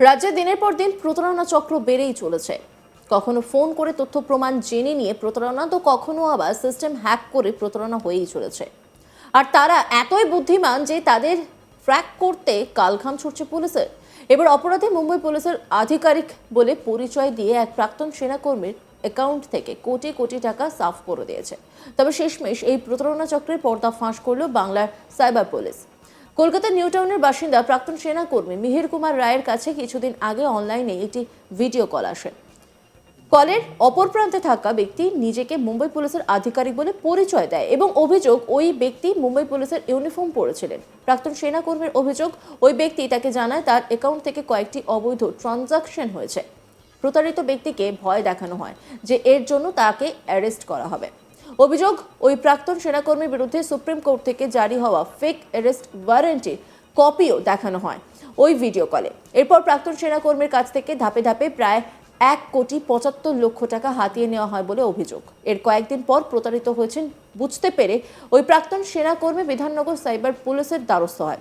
রাজ্যে দিনের পর দিন প্রতারণা চক্র বেড়েই চলেছে। কখনো ফোন করে তথ্য প্রমাণ জেনে নিয়ে প্রতারণা, তো কখনো আবার সিস্টেম হ্যাক করে প্রতারণা হয়েই চলেছে। আর তারা এতই বুদ্ধিমান যে তাদের ট্র্যাক করতে কালঘাম ছুটছে পুলিশের। এবার অপরাধী মুম্বাই পুলিশের আধিকারিক বলে পরিচয় দিয়ে এক প্রাক্তন সেনাকর্মীর অ্যাকাউন্ট থেকে কোটি কোটি টাকা সাফ করে দিয়েছে। তবে শেষমেশ এই প্রতারণা চক্রের পর্দা ফাঁস করল বাংলার সাইবার পুলিশ। কলকাতার নিউ টাউনের বাসিন্দা প্রাক্তন সেনাকর্মী মিহির কুমার রায়ের কাছে কিছুদিন আগে অনলাইনে একটি ভিডিও কল আসে। কলের অপর প্রান্তে থাকা ব্যক্তি নিজেকে মুম্বাই পুলিশের আধিকারিক বলে পরিচয় দেয় এবং অভিযোগ, ওই ব্যক্তি মুম্বাই পুলিশের ইউনিফর্ম পরেছিলেন। প্রাক্তন সেনাকর্মীর অভিযোগ, ওই ব্যক্তি তাকে জানায় তার অ্যাকাউন্ট থেকে কয়েকটি অবৈধ ট্রানজাকশন হয়েছে। প্রতারিত ব্যক্তিকে ভয় দেখানো হয় যে এর জন্য তাকে অ্যারেস্ট করা হবে। অভিযোগ, ওই প্রাক্তন সেনাকর্মীর বিরুদ্ধে সুপ্রিম কোর্ট থেকে জারি হওয়া ফেক অ্যারেস্ট ওয়ারেন্টির কপিও দেখানো হয় ওই ভিডিও কলে। এরপর প্রাক্তন সেনাকর্মীর কাছ থেকে ধাপে ধাপে প্রায় এক কোটি পঁচাত্তর লক্ষ টাকা হাতিয়ে নেওয়া হয় বলে অভিযোগ। এর কয়েকদিন পর প্রতারিত হয়েছেন বুঝতে পেরে ওই প্রাক্তন সেনাকর্মী বিধাননগর সাইবার পুলিশের দ্বারস্থ হয়।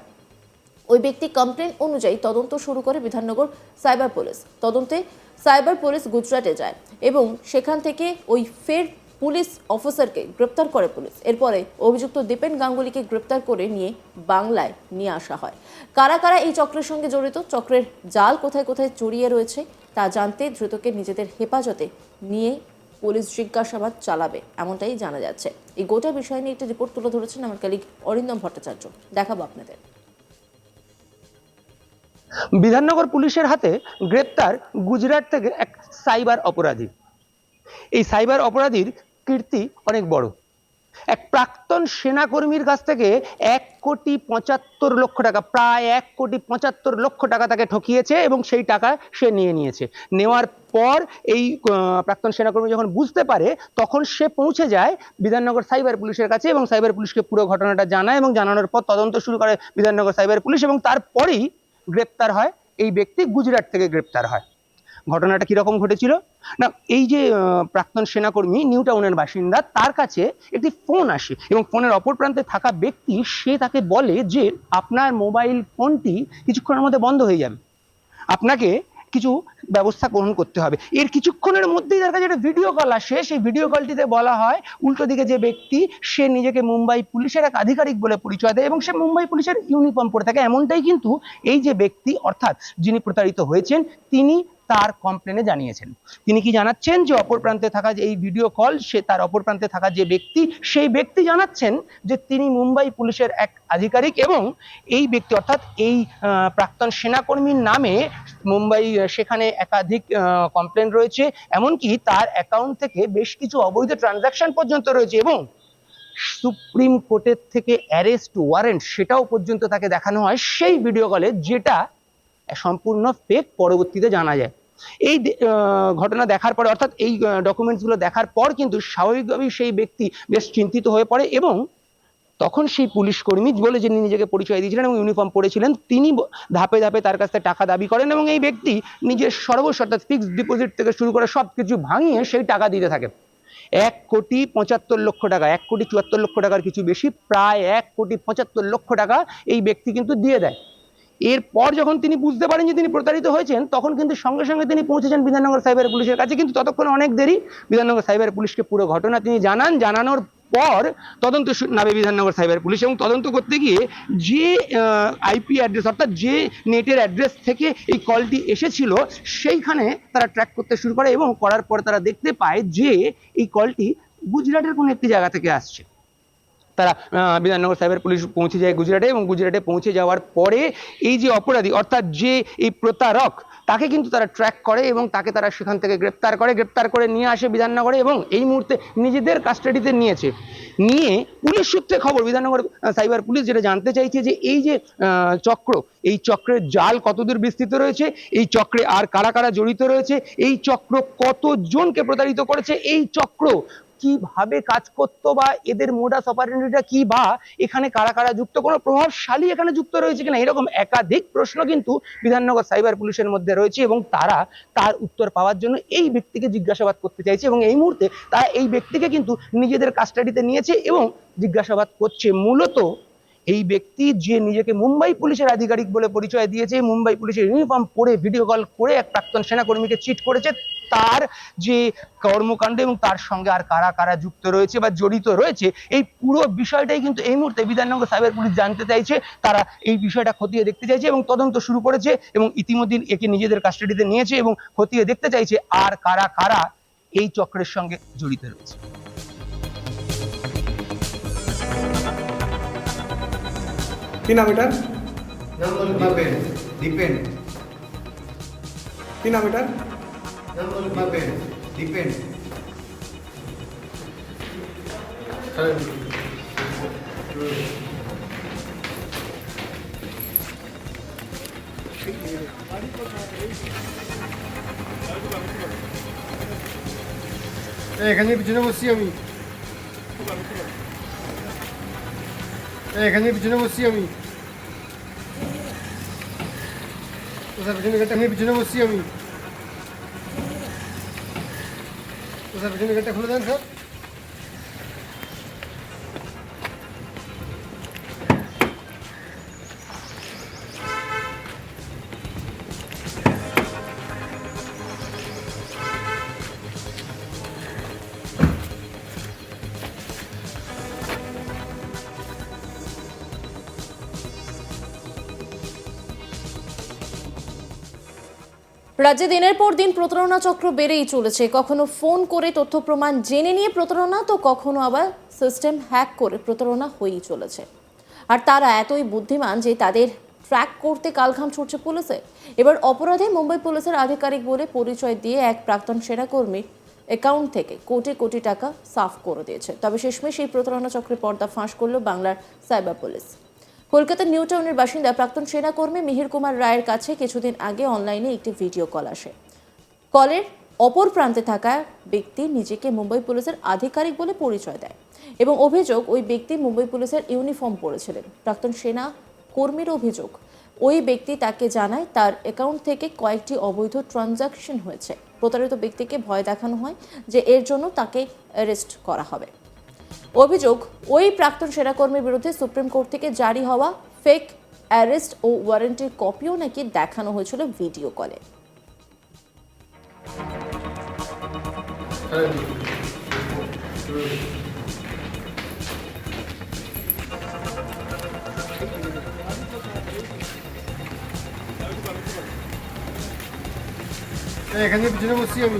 ওই ব্যক্তি কমপ্লেন অনুযায়ী তদন্ত শুরু করে বিধাননগর সাইবার পুলিশ। তদন্তে সাইবার পুলিশ গুজরাটে যায় এবং সেখান থেকে ওই ফের পুলিশ অফিসারকে গ্রেপ্তার করে পুলিশ। এরপরে অভিযুক্ত দীপেন গাঙ্গুলিকে গ্রেপ্তার করে নিয়ে বাংলায় নিয়ে আসা হয়। কারা কারা এই চক্রের সঙ্গে জড়িত, চক্রের জাল কোথায় কোথায় চড়িয়ে রয়েছে, তা জানতে ধৃতকে নিজেদের হেফাজতে নিয়ে পুলিশ জিজ্ঞাসাবাদ চালাবে, এমনটাই জানা যাচ্ছে। এই গোটা বিষয় নিয়ে একটি রিপোর্ট তুলে ধরেছেন আমার কালিক অরিন্দম ভট্টাচার্য। দেখাবো আপনাদের। বিধাননগর পুলিশের হাতে গ্রেপ্তার গুজরাট থেকে এক সাইবার অপরাধী। এই সাইবার অপরাধীর কীর্তি অনেক বড়। এক প্রাক্তন সেনাকর্মীর কাছ থেকে এক কোটি পঁচাত্তর লক্ষ টাকা, প্রায় এক কোটি পঁচাত্তর লক্ষ টাকা তাকে ঠকিয়েছে এবং সেই টাকা সে নিয়ে নিয়েছে। নেওয়ার পর এই প্রাক্তন সেনাকর্মী যখন বুঝতে পারে, তখন সে পৌঁছে যায় বিধাননগর সাইবার পুলিশের কাছে এবং সাইবার পুলিশকে পুরো ঘটনাটা জানায় এবং জানানোর পর তদন্ত শুরু করে বিধাননগর সাইবার পুলিশ এবং তারপরেই গ্রেপ্তার হয়। এই ব্যক্তি গুজরাট থেকে গ্রেপ্তার হয়। ঘটনাটা কীরকম ঘটেছিল? না, এই যে প্রাক্তন সেনাকর্মী, নিউ টাউনের বাসিন্দা, তার কাছে একটি ফোন আসে এবং ফোনের অপর প্রান্তে থাকা ব্যক্তি, সে তাকে বলে যে, আপনার মোবাইল ফোনটি কিছুক্ষণের মধ্যে বন্ধ হয়ে যাবে। আপনাকে কিছু ব্যবস্থা গ্রহণ করতে হবে। এর কিছুক্ষণের মধ্যেই তার কাছে একটা ভিডিও কল আসে। সেই ভিডিও কলটিতে বলা হয়, উল্টো দিকে যে ব্যক্তি, সে নিজেকে মুম্বাই পুলিশের এক আধিকারিক বলে পরিচয় দেয় এবং সে মুম্বাই পুলিশের ইউনিফর্ম পরে থাকে। এমনটাই কিন্তু এই যে ব্যক্তি, অর্থাৎ যিনি প্রতারিত হয়েছেন, তিনি তার কমপ্লেনে জানিয়েছেন। তিনি কি জানাচ্ছেন যে অপর প্রান্তে থাকা যে এই ভিডিও কল সে তার অপর প্রান্তে থাকা যে ব্যক্তি, সেই ব্যক্তি জানাচ্ছেন যে তিনি মুম্বাই পুলিশের এক আধিকারিক এবং এই ব্যক্তি অর্থাৎ এই প্রাক্তন সেনাকর্মীর নামে মুম্বাই সেখানে একাধিক কমপ্লেন রয়েছে। এমনকি তার অ্যাকাউন্ট থেকে বেশ কিছু অবৈধ ট্রানজাকশন পর্যন্ত রয়েছে এবং সুপ্রিম কোর্টের থেকে অ্যারেস্ট ওয়ারেন্ট সেটাও পর্যন্ত তাকে দেখানো হয়। সেই ভিডিও কলে যেটা সম্পূর্ণ ফেক পরবর্তীতে জানা যায়। এই ঘটনা দেখার পরে, অর্থাৎ এই ডকুমেন্টসগুলো দেখার পর কিন্তু স্বাভাবিকভাবেই সেই ব্যক্তি বেশ চিন্তিত হয়ে পড়ে এবং তখন সেই পুলিশ কর্মী বলে যিনি নিজেকে পরিচয় দিয়েছিলেন এবং ইউনিফর্ম পরেছিলেন, তিনি ধাপে ধাপে তার কাছ থেকে টাকা দাবি করেন এবং এই ব্যক্তি নিজের সর্বস্ব, অর্থাৎ ফিক্সড ডিপোজিট থেকে শুরু করে সব কিছু ভাঙিয়ে সেই টাকা দিতে থাকে। এক কোটি পঁচাত্তর লক্ষ টাকা, এক কোটি চুয়াত্তর লক্ষ টাকার কিছু বেশি, প্রায় এক কোটি পঁচাত্তর লক্ষ টাকা এই ব্যক্তি কিন্তু দিয়ে দেয়। এরপর যখন তিনি বুঝতে পারেন যে তিনি প্রতারিত হয়েছেন, তখন কিন্তু সঙ্গে সঙ্গে তিনি পৌঁছেছেন বিধাননগর সাইবার পুলিশের কাছে। কিন্তু ততক্ষণ অনেক দেরি বিধাননগর সাইবার পুলিশকে পুরো ঘটনা তিনি জানান। জানানোর পর তদন্ত নামে বিধাননগর সাইবার পুলিশ এবং তদন্ত করতে গিয়ে যে আইপি অ্যাড্রেস অর্থাৎ যে নেটের অ্যাড্রেস থেকে এই কলটি এসেছিল, সেইখানে তারা ট্র্যাক করতে শুরু করে এবং করার পর তারা দেখতে পায় যে এই কলটি গুজরাটের কোনো একটি জায়গা থেকে আসছে। তারা বিধাননগর সাইবার পুলিশ পৌঁছে যায় গুজরাটে এবং গুজরাটে পৌঁছে যাওয়ার পরে এই যে অপরাধী, অর্থাৎ যে এই প্রতারক, তাকে কিন্তু তারা ট্র্যাক করে এবং তাকে তারা সেখান থেকে গ্রেপ্তার করে গ্রেপ্তার করে নিয়ে আসে বিধাননগরে এবং এই মুহূর্তে নিজেদের কাস্টাডিতে নিয়েছে। নিয়ে পুলিশ সূত্রে খবর, বিধাননগর সাইবার পুলিশ যেটা জানতে চাইছে যে এই যে চক্র, এই চক্রের জাল কতদূর বিস্তৃত রয়েছে, এই চক্রে আর কারা কারা জড়িত রয়েছে, এই চক্র কতজনকে প্রতারিত করেছে, এই চক্র কীভাবে কাজ করতো বা এদের মোডাস অপারেন্ডিটা কি বা এখানে কারা কারা যুক্ত? কোনো প্রভাবশালী এখানে যুক্ত রয়েছে কিনা? এরকম একাধিক প্রশ্ন কিন্তু বিধাননগর সাইবার পুলিশের মধ্যে রয়েছে এবং তারা তার উত্তর পাওয়ার জন্য এই ব্যক্তিকে জিজ্ঞাসাবাদ করতে চাইছে এবং এই মুহূর্তে তারা এই ব্যক্তিকে কিন্তু নিজেদের কাস্টাডিতে নিয়েছে এবং জিজ্ঞাসাবাদ করছে। মূলত এই ব্যক্তি যে নিজেকে মুম্বাই পুলিশের আধিকারিক বলে পরিচয় দিয়েছে, মুম্বাই পুলিশের ইউনিফর্ম পরে ভিডিও কল করে এক প্রাক্তন সেনাকর্মীকে চিট করেছে তার যে কর্মকাণ্ড এবং তার সঙ্গে আর কারা কারা যুক্ত রয়েছে বা জড়িত রয়েছে এই পুরো বিষয়টাই কিন্তু এই মুহূর্তে বিধাননগর সাইবার পুলিশ জানতে চাইছে। তারা এই বিষয়টা খতিয়ে দেখতে চাইছে এবং তদন্ত শুরু করেছে এবং ইতিমধ্যে একে নিজেদের কাস্টাডিতে নিয়েছে এবং খতিয়ে দেখতে চাইছে আর কারা কারা এই চক্রের সঙ্গে জড়িত রয়েছে। কি নাম এটার? ডিপেন্ড ডিপেন্ড কি নাম এটার? ডিপেন্ড এখানে পিছনে বসছি আমি। এখানে পিছনে বসছি আমি। পিছনে পিছনে বসছি আমি। কোথায় পিছনে গেটটা খুলে দেন স্যার রাজ্যে দিনের পর দিন প্রতারণা চক্র বেড়েই চলেছে। কখনো ফোন করে তথ্য প্রমাণ জেনে নিয়ে প্রতারণা, তো কখনো আবার সিস্টেম হ্যাক করে প্রতারণা হয়েই চলেছে। আর তারা এতই বুদ্ধিমান যে তাদের ট্র্যাক করতে কালঘাম ছুটছে পুলিশে। এবার অপরাধে মুম্বাই পুলিশের আধিকারিক বলে পরিচয় দিয়ে এক প্রাক্তন সেনাকর্মীর অ্যাকাউন্ট থেকে কোটি কোটি টাকা সাফ করে দিয়েছে। তবে শেষমেশ এই প্রতারণা চক্রের পর্দা ফাঁস করল বাংলার সাইবার পুলিশ কলকাতার নিউ টাউনের বাসিন্দা প্রাক্তন সেনাকর্মী মিহির কুমার রায়ের কাছে কিছুদিন আগে অনলাইনে একটি ভিডিও কল আসে। কলের অপর প্রান্তে থাকা ব্যক্তি নিজেকে মুম্বাই পুলিশের আধিকারিক বলে পরিচয় দেয় এবং অভিযোগ, ওই ব্যক্তি মুম্বাই পুলিশের ইউনিফর্ম পরেছিলেন। প্রাক্তন সেনা কর্মীর অভিযোগ, ওই ব্যক্তি তাকে জানায় তার অ্যাকাউন্ট থেকে কয়েকটি অবৈধ ট্রানজাকশন হয়েছে। প্রতারিত ব্যক্তিকে ভয় দেখানো হয় যে এর জন্য তাকে অ্যারেস্ট করা হবে। অভিযোগ, ওই প্রাক্তন সেনাকর্মীর বিরুদ্ধে সুপ্রিম কোর্ট থেকে জারি হওয়া ফেক অ্যারেস্ট ও ওয়ারেন্টির কপিও নাকি দেখানো হয়েছিল ভিডিও কলে এখানে পিছনে বসছি আমি।